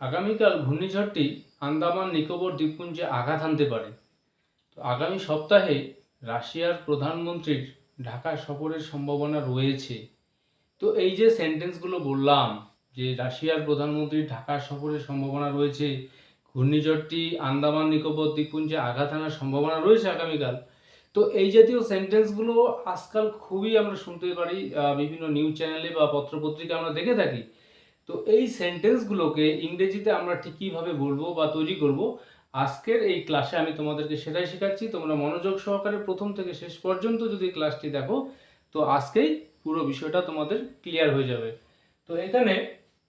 আগামীকাল ঘূর্ণিঝড়টি আন্দামান, নিকোবর দ্বীপপুঞ্জে আঘাত হানতে পারে। তো আগামী সপ্তাহে রাশিয়ার প্রধানমন্ত্রীর ঢাকা সফরের সম্ভাবনা রয়েছে। তো এই যে সেন্টেন্সগুলো বললাম, যে রাশিয়ার প্রধানমন্ত্রীর ঢাকা সফরের সম্ভাবনা রয়েছে, ঘূর্ণিঝড়টি আন্দামান, নিকোবর দ্বীপপুঞ্জে আঘাত আনার সম্ভাবনা রয়েছে আগামীকাল, তো এই জাতীয় সেন্টেন্সগুলো আজকাল খুবই আমরা শুনতে পারি বিভিন্ন নিউজ চ্যানেলে বা পত্রপত্রিকা আমরা দেখে থাকি। তো এই সেন্টেন্সগুলোকে ইংরেজিতে আমরা ঠিক কীভাবে বলব বা তৈরি করব, আজকের এই ক্লাসে আমি তোমাদেরকে সেটাই শেখাচ্ছি। তোমরা মনোযোগ সহকারে প্রথম থেকে শেষ পর্যন্ত যদি ক্লাসটি দেখো, তো আজকেই পুরো বিষয়টা তোমাদের ক্লিয়ার হয়ে যাবে। তো এখানে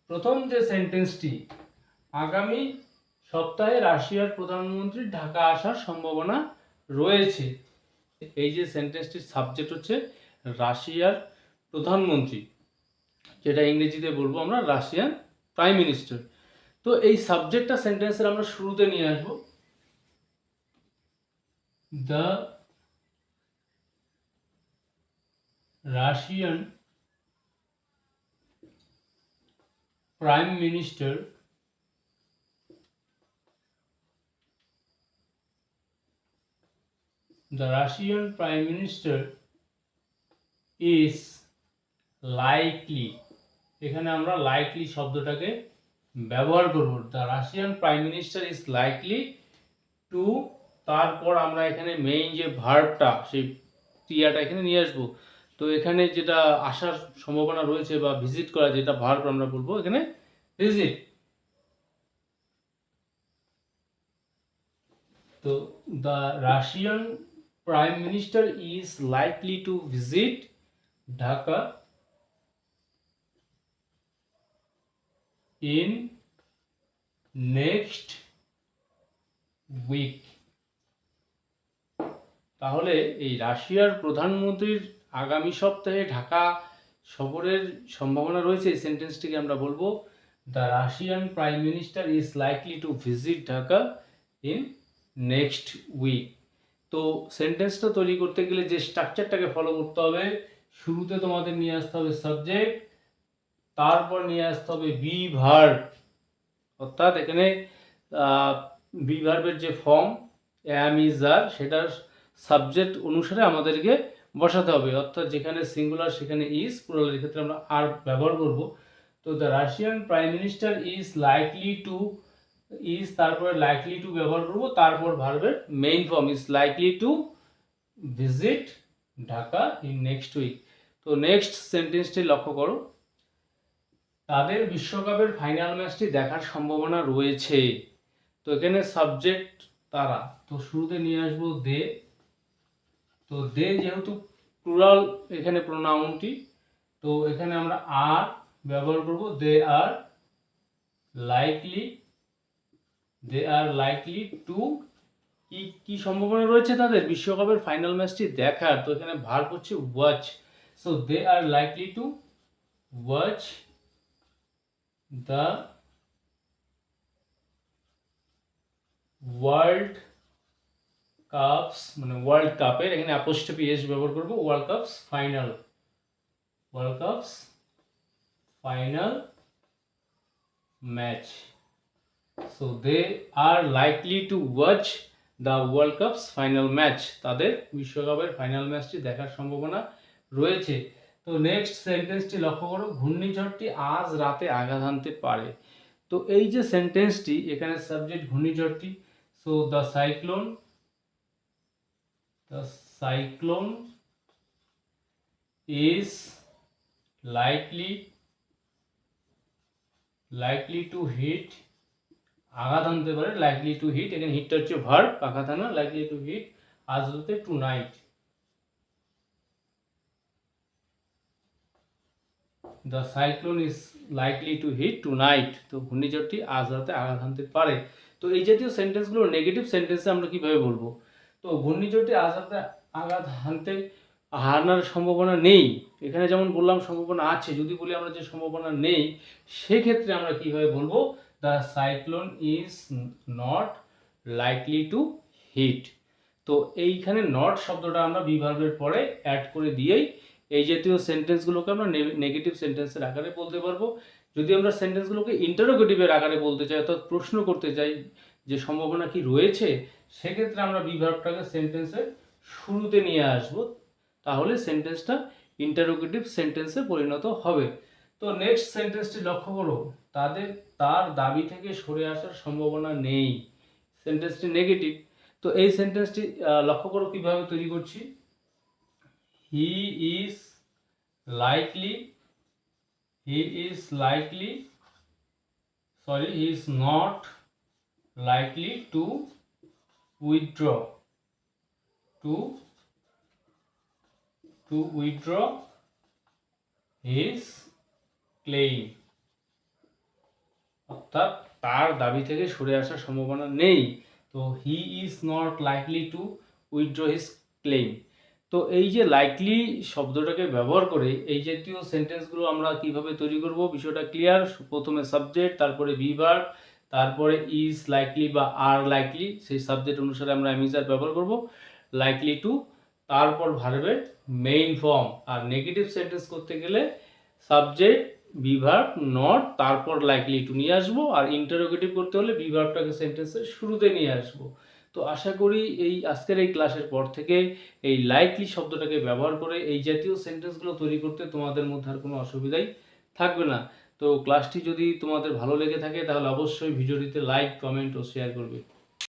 প্রথম যে সেন্টেন্সটি আগামী সপ্তাহে রাশিয়ার প্রধানমন্ত্রী ঢাকা আসার সম্ভাবনা রয়েছে। এই যে সেন্টেন্সটির সাবজেক্ট হচ্ছে রাশিয়ার প্রধানমন্ত্রী। যেটা ইংরেজিতে বলব আমরা রাশিয়ান প্রাইম মিনিস্টার। তো এই সাবজেক্টটা সেন্টেন্সের আমরা শুরুতে নিয়ে আসব। The Russian prime minister the Russian Prime Minister is likely, এখানে আমরা লাইকলি শব্দটাকে ব্যবহার করব। The Russian prime minister is likely to তারপর আমরা এখানে মেইন যে ভার্বটা সেই ক্রিয়াটা এখানে নিয়ে আসব। তো এখানে যেটা আসার সম্ভাবনা রয়েছে বা ভিজিট করা যেটা ভার্ব আমরা বলব, এখানে ভিজিট তো the Russian prime minister is likely to visit Dhaka in next week. তাহলে এই রাশিয়ার প্রধানমন্ত্রীর আগামী সপ্তাহে ঢাকা সফরের সম্ভাবনা রয়েছে, এই সেন্টেন্সটিকে আমরা বলব। The Russian prime minister is likely to visit Dhaka in next week তো সেন্টেন্সটা তৈরি করতে গেলে যে স্ট্রাকচারটাকে ফলো করতে হবে, শুরুতে তোমাদের নিয়ে আসতে হবে সাবজেক্ট তারপর নিয়ে আসতে হবে বি ভার্ব অর্থাৎ এখানে বি ভার্বের যে ফর্ম অ্যাম ইজ আর সেটার সাবজেক্ট অনুসারে আমাদেরকে বসাতে হবে। অর্থাৎ যেখানে সিঙ্গুলার সেখানে ইজ প্লুরালের ক্ষেত্রে আমরা আর ব্যবহার করব। তো the Russian prime minister is likely to is তারপরে লাইকলি টু ব্যবহার করব, তারপর ভার্বের main form is likely to visit Dhaka in next week তো নেক্সট সেন্টেন্সটি লক্ষ্য করো। তাদের বিশ্বকাপের ফাইনাল ম্যাচটি দেখার সম্ভাবনা রয়েছে। তো এখানে সাবজেক্ট তারা। তো শুরুতে নিয়ে আসব দে। তো দে যেহেতু প্লুরাল এখানে প্রোনাউনটি তো এখানে আমরা আর ব্যবহার করব। They are likely they are likely to কি কি সম্ভাবনা রয়েছে তাদের? বিশ্বকাপের ফাইনাল ম্যাচটি দেখার। তো এখানে ভার হচ্ছে watch so they are likely to watch the world cups মানে ওয়ার্ল্ড কাপের, এখানে অ্যাপোস্টপি এস ব্যবহার করব, world cups final. World cups final match. So they are likely to watch the world cups final match তাদের বিশ্বকাপের final ম্যাচটি দেখার সম্ভাবনা রয়েছে। তো নেক্সট সেন্টেন্সটি লক্ষ্য করো, ঘূর্ণিঝড়টি আজ রাতে আঘাত হানতে পারে। তো এই যে সেন্টেন্সটি এখানে subject ঘূর্ণিঝড়টি so the cyclone the cyclone is likely likely to hit আঘাত আনতে পারে লাইকলি টু হিট এখানে হিটটা হচ্ছে ভার্ব আঘাত আনা লাইকলি টু হিট আজ রাতে tonight the cyclone is likely to hit tonight তো ঘূর্ণিঝড়টি আজ রাতে আঘাত হানতে পারে। তো এই জাতীয় সেন্টেন্সগুলো নেগেটিভ সেন্টেন্সে আমরা কীভাবে বলব? তো ঘূর্ণিঝড়টি আজ রাতে আঘাত হানতে হারানোর সম্ভাবনা নেই। এখানে যেমন বললাম সম্ভাবনা আছে, যদি বলি আমরা যে সম্ভাবনা নেই, সেক্ষেত্রে আমরা কীভাবে বলব? The cyclone is not likely to hit তো এইখানে নট শব্দটা আমরা বিভাগের পরে অ্যাড করে দিয়েই এই জাতীয় সেন্টেন্সগুলোকে আমরা নেগেটিভ সেন্টেন্সের আকারে বলতে পারব। যদি আমরা সেন্টেন্সগুলোকে ইন্টারোগেটিভের আকারে বলতে চাই, অর্থাৎ প্রশ্ন করতে চাই, যে সম্ভাবনা কি রয়েছে, সেক্ষেত্রে আমরা বিভাগটাকে সেন্টেন্সের শুরুতে নিয়ে আসব। তাহলে সেন্টেন্সটা ইন্টারোগেটিভ সেন্টেন্সে পরিণত হবে। তো নেক্সট সেন্টেন্সটি লক্ষ্য করো, তাদের, তার দাবি থেকে সরে আসার সম্ভাবনা নেই। সেন্টেন্সটি নেগেটিভ তো এই সেন্টেন্সটি লক্ষ্য করো কীভাবে তৈরি করছি। He is likely he is likely sorry he is not likely to withdraw, to to withdraw his claim. অর্থাৎ তার দাবি থেকে সরে আসার সম্ভাবনা নেই। তো he is not likely to withdraw his claim তো এই যে লাইকলি শব্দটাকে ব্যবহার করে এই জাতীয় সেন্টেন্সগুলো আমরা কীভাবে তৈরি করব, বিষয়টা ক্লিয়ার প্রথমে সাবজেক্ট তারপরে বিভার তারপরে ইজ লাইকলি বা আর লাইকলি সেই সাবজেক্ট অনুসারে আমরা অ্যামিজার ব্যবহার করব লাইকলি টু তারপর ভার্বের মেইন ফর্ম আর নেগেটিভ সেন্টেন্স করতে গেলে সাবজেক্ট বিভার্ব নট তারপর লাইকলি টু নিয়ে আসব, আর ইন্টারোগেটিভ করতে হলে বিভার্বটাকে সেন্টেন্সের শুরুতে নিয়ে আসব। তো আশা করি এই আজকের এই ক্লাসের পর থেকে এই লাইকলি শব্দটাকে ব্যবহার করে এই জাতীয় সেন্টেন্সগুলো তৈরি করতে তোমাদের মধ্যে আর কোনো অসুবিধাই থাকবে না। তো ক্লাসটি যদি তোমাদের ভালো লেগে থাকে, তাহলে অবশ্যই ভিডিওটিতে লাইক কমেন্ট ও শেয়ার করবে।